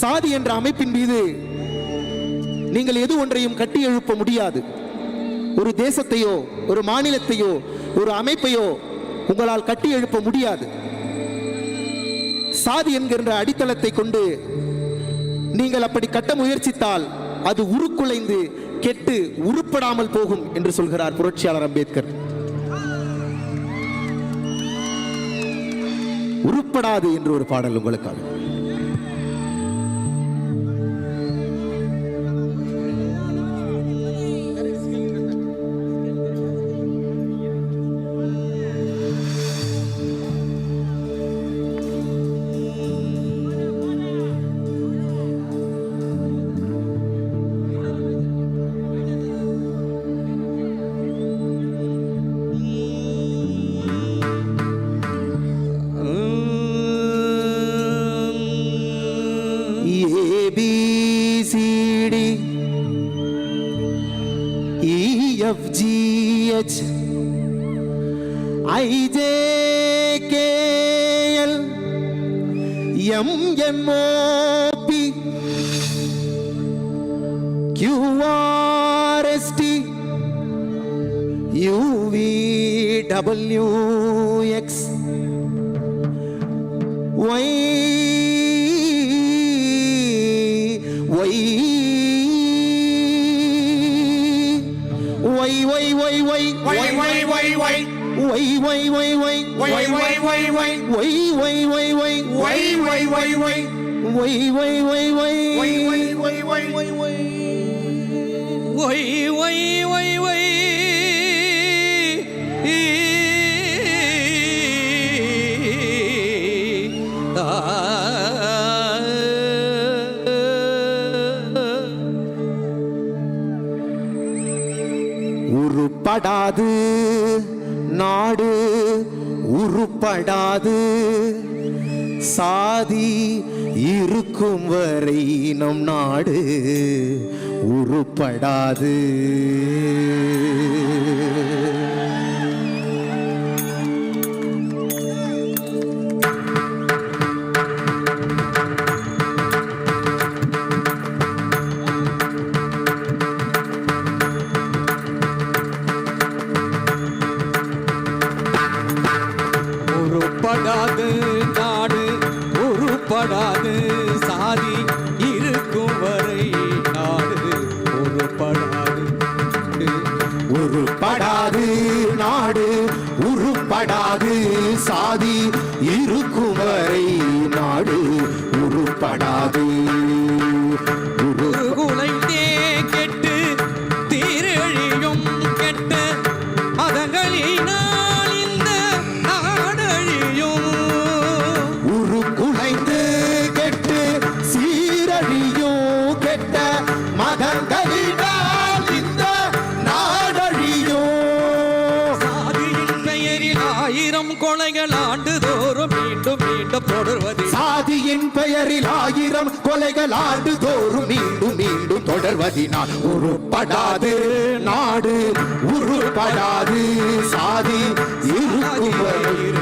சாதி என்ற அமைப்பின் மீது நீங்கள் எது ஒன்றையும் கட்டி எழுப்ப முடியாது. ஒரு தேசத்தையோ ஒரு மாநிலத்தையோ ஒரு அமைப்பையோ உங்களால் கட்டி எழுப்ப முடியாது. சாதி என்கின்ற அடித்தளத்தை கொண்டு நீங்கள் அப்படி கட்ட முயற்சித்தால் அது உருக்குலைந்து கெட்டு உருப்படாமல் போகும் என்று சொல்கிறார் புரட்சியாளர் அம்பேத்கர். உருப்படாது என்று ஒரு பாடல் உங்களுக்காக. B C D E F G H I J K L M N O P Q R S T U V W X Y 喂喂喂喂。喂喂喂喂。喂喂喂喂。喂喂喂喂。喂喂喂喂。喂喂喂喂。喂喂喂喂喂。喂。படாது. சாதி இருக்கும் வரை நம் நாடு உருப்படாது. Parado தொடர்வது. சாதியின் பெயரில் ஆயிரம் கொலைகள் ஆண்டு தோறும் மீண்டும் மீண்டும் தொடர்வதினால் உருப்படாது நாடு உருப்படாது சாதி இருக்கும்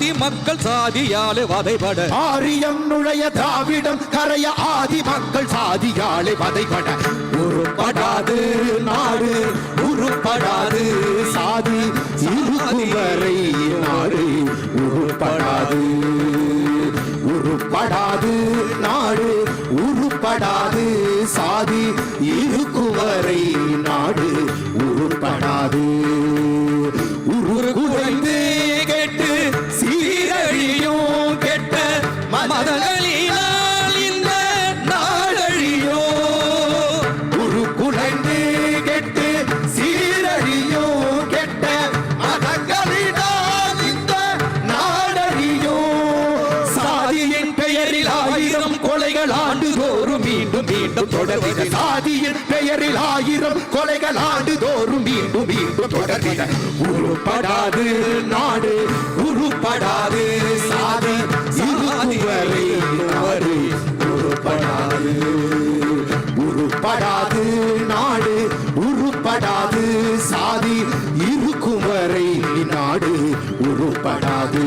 சாதி மக்கள் சாதியாலே வதைபட. ஆரியம் நுழைய திராவிடம் கரைய ஆதி மக்கள் சாதியாலே வதைபட. உருப்படாது நாடு உருப்படாது சாதி இருவரை தொடர்ந்த சாதியின் பெயரில் ஆயிரம் கொலைகள் ஆண்டுதோறும் மீண்டும் மீண்டும் தொடர்ந்த உருப்படாது நாடு உருப்படாது சாதி இருவரை நாடு. உருப்படாது உருப்படாது நாடு உருப்படாது சாதி இருக்குவரை நாடு. உருப்படாது